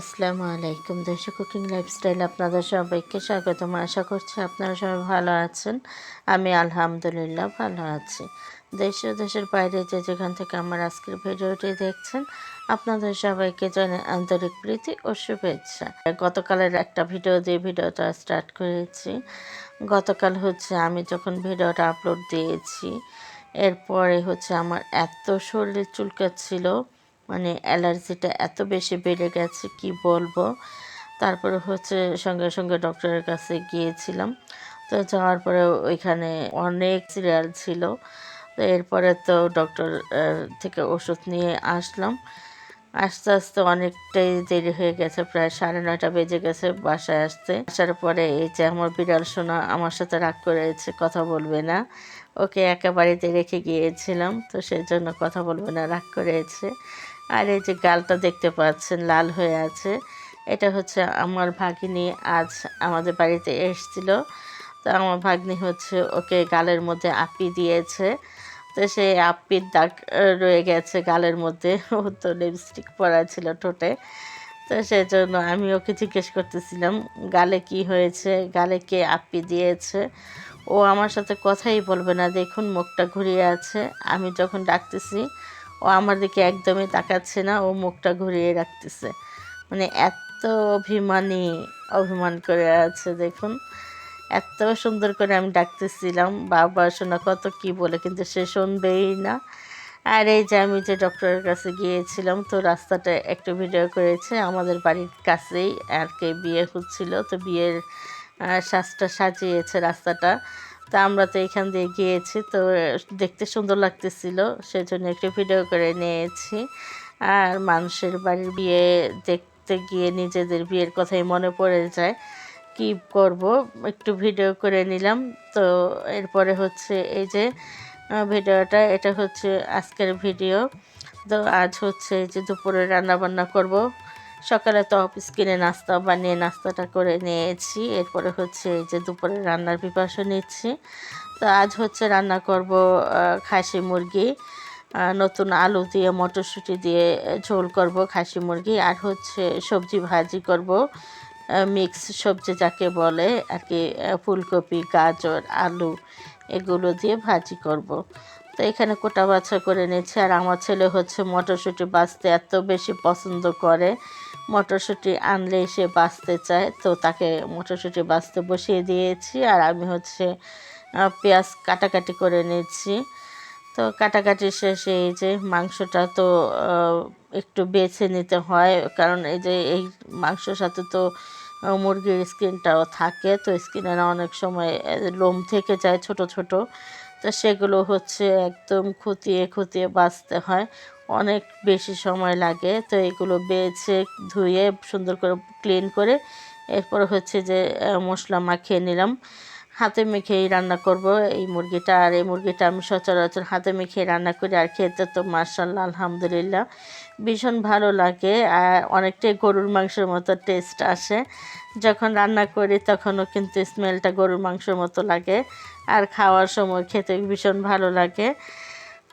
আসসালামু আলাইকুম। দেশে কুকিং লাইফস্টাইল আপনাদের সবাইকে স্বাগতম। আশা করছি আপনারা সবাই ভালো আছেন। আমি আলহামদুলিল্লাহ ভালো আছি। দেশ দেশের বাইরে যে যেখান থেকে আমার আজকের ভিডিওটি দেখছেন, আপনাদের সবাইকে জানে আন্তরিক প্রীতি ও শুভেচ্ছা। গতকালের একটা ভিডিও দিয়ে ভিডিওটা স্টার্ট করেছি। গতকাল হচ্ছে আমি যখন ভিডিওটা আপলোড দিয়েছি, এরপরে হচ্ছে আমার এত শরীরে চুলকাচ্ছিল মানে অ্যালার্জিটা এত বেশি বেড়ে গেছে, কি বলব? তারপরে হচ্ছে সঙ্গে সঙ্গে ডক্টরের কাছে গিয়েছিলাম। তো যাওয়ার পরে ওইখানে অনেক সিরিয়াল ছিল। তো এরপরে তো ডক্টর থেকে ওষুধ নিয়ে আসলাম। আস্তে আস্তে অনেকটাই দেরি হয়ে গেছে, প্রায় সাড়ে নয়টা বেজে গেছে বাসায় আসতে। আসার পরে এই যে আমার বিড়াল সোনা আমার সাথে রাগ করেছে, কথা বলবে না। ওকে একা বাড়িতে রেখে গিয়েছিলাম, তো সেই জন্য কথা বলবে না, রাগ করেছে। আর এই যে গালটা দেখতে পাচ্ছেন, লাল হয়ে আছে। এটা হচ্ছে আমার ভাগিনী আজ আমাদের বাড়িতে এসছিল। তো আমার ভাগ্নি হচ্ছে ওকে গালের মধ্যে আপি দিয়েছে। তো সেই আপির দাগ রয়ে গেছে গালের মধ্যে। ও তো লিপস্টিক পরা ছিল ঠোঁটে। তো সেই জন্য আমি ওকে জিজ্ঞেস করতেছিলাম, গালে কি হয়েছে? গালে কে আপি দিয়েছে? ও আমার সাথে কথাই বলবে না। দেখুন, মুখটা ঘুরিয়ে আছে। আমি যখন ডাকতেছি ও আমার দিকে একদমই তাকাচ্ছে না, ও মুখটা ঘুরিয়ে রাখতেছে। মানে এত অভিমানী, অভিমান করে আছে, দেখুন। এত সুন্দর করে আমি ডাকতেছিলাম, বাবা শোনা কত কি বলে, কিন্তু সে শুনবেই না। আর এই যে আমি যে ডক্টরের কাছে গিয়েছিলাম, তো রাস্তাটা একটু ভিডিও করেছে, আমাদের বাড়ির কাছেই আর কে বিয়ে হচ্ছিল, তো বিয়ের সাজটা সাজিয়েছে রাস্তাটা। তা আমরা তো এখান দিয়ে গিয়েছি, তো দেখতে সুন্দর লাগতেছিল, সেজন্য একটু ভিডিও করে নিয়েছি। আর মানুষের বাড়ির বিয়ে দেখতে গিয়ে নিজেদের বিয়ের কথাই মনে পড়ে যায়। কি করব? একটু ভিডিও করে নিলাম। তো এরপরে হচ্ছে এই যে ভিডিওটা, এটা হচ্ছে আজকের ভিডিও তো আজ হচ্ছে যে দুপুরে রান্না বান্না করব। সকালে তো অফিস কিনে নাস্তা বানিয়ে নাস্তাটা করে নিয়েছি এরপরে হচ্ছে এই যে দুপুরে রান্নার প্রিপারেশন নিচ্ছি তো আজ হচ্ছে রান্না করব খাসি মুরগি নতুন আলু দিয়ে, মটরশুঁটি দিয়ে ঝোল করব খাসি মুরগি, আর হচ্ছে সবজি ভাজি করব মিক্স সবজি যাকে বলে আর কি ফুলকপি, গাজর, আলু এগুলো দিয়ে ভাজি করব। তো এখানে কোটা বাছা করে নিয়েছি। আর আমার ছেলে হচ্ছে মটরশুঁটি বাঁচতে এত বেশি পছন্দ করে। মটরশুঁটি আনলে সে বাঁচতে চায়। তো তাকে মটরশুঁটি বাঁচতে বসিয়ে দিয়েছি। আর আমি হচ্ছে পেঁয়াজ কাটাকাটি করে নিয়েছি। তো কাটাকাটি শেষে এই যে মাংসটা তো একটু বেছে নিতে হয়। কারণ এই যে এই মাংসর সাথে তো মুরগির স্কিনটাও থাকে। তো স্কিনের অনেক সময় লোম থেকে যায় ছোট ছোট। তো সেগুলো হচ্ছে একদম খুঁতিয়ে খুঁতিয়ে বাঁচতে হয়। অনেক বেশি সময় লাগে। তো এগুলো বেছে ধুয়ে সুন্দর করে ক্লিন করে এরপর হচ্ছে যে মশলা মাখিয়ে নিলাম। হাতে মেখেই রান্না করব। এই মুরগিটা আর এই মুরগিটা আমি সচরাচর হাতে মেখে রান্না করি। আর খেতে তো মার্শাল্লাহ আলহামদুলিল্লাহ। ভীষণ ভালো লাগে, আর অনেকটাই গরুর মাংসের মতো টেস্ট আসে। যখন রান্না করি তখনও কিন্তু স্মেলটা গরুর মাংসের মতো লাগে, আর খাওয়ার সময় খেতে ভীষণ ভালো লাগে।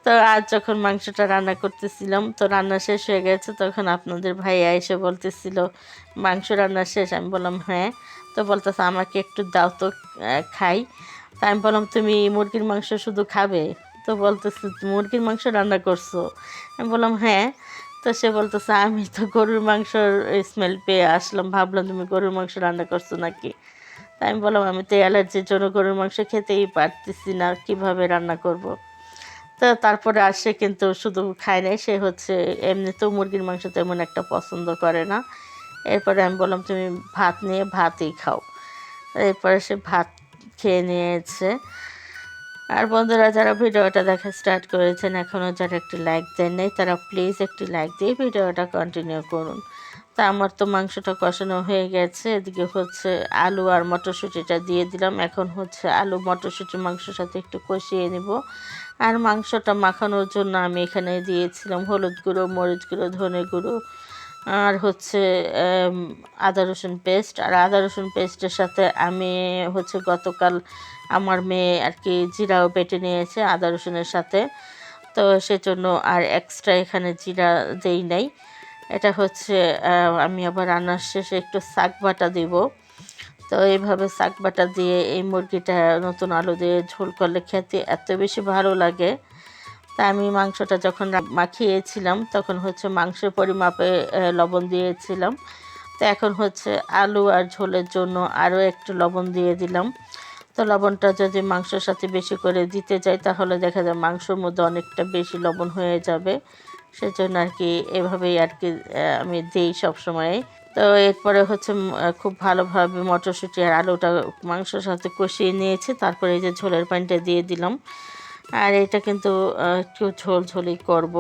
তো আজ যখন মাংসটা রান্না করতেছিলাম, তো রান্না শেষ হয়ে গেছে, তখন আপনাদের ভাইয়া এসে বলতেছিল, মাংস রান্না শেষ? আমি বললাম হ্যাঁ। তো বলতেছে, আমাকে একটু দাও তো খাই। তা আমি বললাম, তুমি মুরগির মাংস শুধু খাবে? তো বলতেছে, মুরগির মাংস রান্না করছ? আমি বললাম হ্যাঁ। তো সে বলতেছে, আমি তো গরুর মাংসর স্মেল পেয়ে আসলাম। ভাবলাম তুমি গরুর মাংস রান্না করছ নাকি? তাই আমি বললাম, আমি তো অ্যালার্জির জন্য গরুর মাংস খেতেই পারতেছি না, কীভাবে রান্না করব। তো তারপরে আর সে কিন্তু শুধু খায় নাই, সে হচ্ছে এমনিতেও মুরগির মাংস তেমন একটা পছন্দ করে না। এরপরে আমি বললাম, তুমি ভাত নিয়ে ভাতই খাও। এরপরে সে ভাত খেয়ে নিয়েছে। আর বন্ধুরা, যারা ভিডিওটা দেখা স্টার্ট করেছেন এখনও যারা একটি লাইক দেন নাই, তারা প্লিজ একটি লাইক দিয়ে ভিডিওটা কন্টিনিউ করুন। তা আমার তো মাংসটা কষানো হয়ে গেছে, এদিকে হচ্ছে আলু আর মটরশুঁটিটা দিয়ে দিলাম। এখন হচ্ছে আলু, মটরশুঁটি মাংসের সাথে একটু কষিয়ে নিব। আর মাংসটা মাখানোর জন্য আমি এখানে দিয়েছিলাম হলুদ গুঁড়ো, মরিচ গুঁড়ো, ধনে গুঁড়ো আর হচ্ছে আদা রসুন পেস্ট আর আদা রসুন পেস্টের সাথে আমি হচ্ছে গতকাল আমার মেয়ে আর কি জিরাও বেটে নিয়েছে আদা রসুনের সাথে। তো সেজন্য আর এক্সট্রা এখানে জিরা দেই নাই। এটা হচ্ছে আমি আবার রান্নার শেষে একটু শাক বাটা দিব। তো এইভাবে শাক বাটা দিয়ে এই মুরগিটা নতুন আলু দিয়ে ঝোল করলে খেতে এত বেশি ভালো লাগে। তা আমি মাংসটা যখন মাখিয়েছিলাম, তখন হচ্ছে মাংসের পরিমাপে লবণ দিয়েছিলাম। তো এখন হচ্ছে আলু আর ঝোলের জন্য আরও একটু লবণ দিয়ে দিলাম। তো লবণটা যদি মাংসের সাথে বেশি করে দিতে যাই, তাহলে দেখা যায় মাংসর মধ্যে অনেকটা বেশি লবণ হয়ে যাবে। সেজন্য আর কি এভাবেই আর কি আমি দিই সবসময়। তো এরপরে হচ্ছে খুব ভালোভাবে মটরশুঁটি আর আলুটা মাংসের সাথে কষিয়ে নিয়েছি। তারপরে এই যে ঝোলের পানিটা দিয়ে দিলাম। আর এটা কিন্তু একটু ঝোল ঝোলই করব।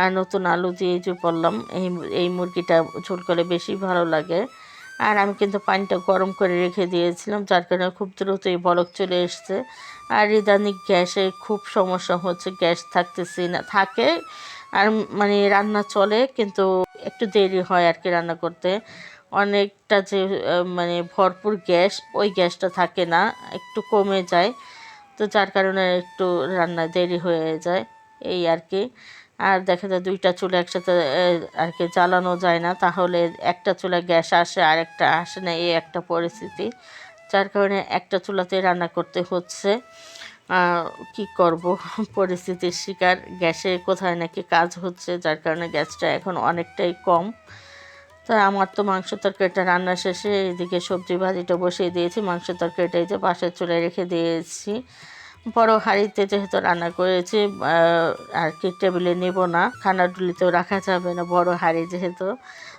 আর নতুন আলু দিয়ে যে বললাম, এই এই মুরগিটা ঝোল করলে বেশি ভালো লাগে। আর আমি কিন্তু পানিটা গরম করে রেখে দিয়েছিলাম, যার কারণে খুব দ্রুতই বলক চলে এসছে। আর ইদানিং গ্যাসে খুব সমস্যা হচ্ছে, গ্যাস থাকতেছি না, থাকে। আর মানে রান্না চলে, কিন্তু একটু দেরি হয় আর কি রান্না করতে। অনেকটা যে মানে ভরপুর গ্যাস, ওই গ্যাসটা থাকে না, একটু কমে যায়। তো যার কারণে একটু রান্না দেরি হয়ে যায়, এই আর কি। আর দেখা যায় দুইটা চুলা একসাথে আর কি জ্বালানো যায় না, তাহলে একটা চুলা গ্যাস আসে আর একটা আসে না, এই একটা পরিস্থিতি। যার কারণে একটা চুলাতে রান্না করতে হচ্ছে। কি করব? পরিস্থিতির শিকার। গ্যাসে কোথায় নাকি কাজ হচ্ছে, যার কারণে গ্যাসটা এখন অনেকটাই কম। তো আমার তো মাংস তরকারিটা রান্না শেষে এদিকে সবজি ভাজিটা বসিয়ে দিয়েছি, মাংস তরকারিটা এই যে পাশের চুলে রেখে দিয়েছি। বড় হাঁড়িতে যেহেতু রান্না করেছি আর কি টেবিলে নেব না খানাডুলিতেও রাখা যাবে না বড় হাঁড়ি যেহেতু।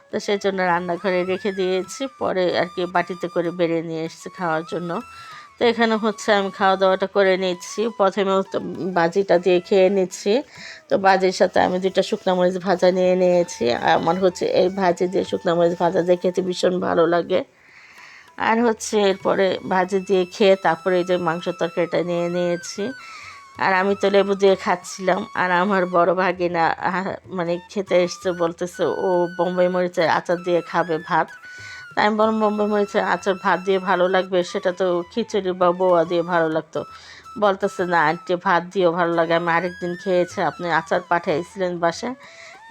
তো সেই জন্য রান্নাঘরে রেখে দিয়েছি, পরে আর কি বাটিতে করে বেড়ে নিয়ে এসেছি খাওয়ার জন্য। তো এখানে হচ্ছে আমি খাওয়া দাওয়াটা করে নিচ্ছি। প্রথমে বাজিটা দিয়ে খেয়ে নিচ্ছি। তো বাজির সাথে আমি দুইটা শুকনা মরিচ ভাজা নিয়ে নিয়েছি। আমার হচ্ছে এই ভাজি দিয়ে শুকনা মরিচ ভাজা দিয়ে খেতে ভীষণ ভালো লাগে। আর হচ্ছে এরপরে ভাজি দিয়ে খেয়ে তারপরে এই যে মাংস তরকারিটা নিয়ে নিয়েছি। আর আমি তো লেবু দিয়ে খাচ্ছিলাম। আর আমার বড় ভাগিনা মানে খেতে এসছে বলতেছে, ও বোম্বাই মরিচের আচার দিয়ে খাবে ভাত। তাই আমি বললাম বোম্বাই মরিচের আচার ভাত দিয়ে ভালো লাগবে, সেটা তো খিচুড়ি বা বোয়া দিয়ে ভালো লাগতো। বলতেছে, না, আন্টি, ভাত দিয়েও ভালো লাগে। আমি আরেকদিন খেয়েছি, আপনি আচার পাঠিয়েছিলেন বাসায়,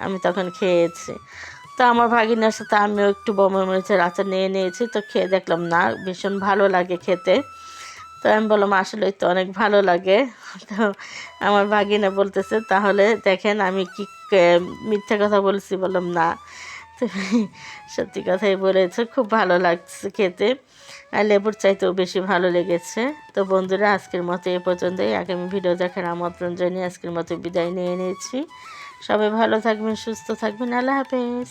আমি তখন খেয়েছি। তো আমার ভাগিনার সাথে আমিও একটু বোম্বাই মরিচের আচার নিয়ে নিয়েছি, তো খেয়ে দেখলাম, না, ভীষণ ভালো লাগে খেতে। তো আমি বললাম আসলে তো অনেক ভালো লাগে। তো আমার ভাগিনা বলতেছে, তাহলে দেখেন আমি কি, মিথ্যা কথা বলছি। বললাম, না। সত্যি কথাই বলেছ, খুব ভালো লাগছে খেতে। আর লেবুর চাইতেও বেশি ভালো লেগেছে। তো বন্ধুরা, আজকের মতো এ পর্যন্তই। আগামী ভিডিও দেখার আমন্ত্রণ জানিয়ে আজকের মতো বিদায় নিয়ে নিয়েছি। সবাই ভালো থাকবেন, সুস্থ থাকবেন। আল্লাহ হাফেজ।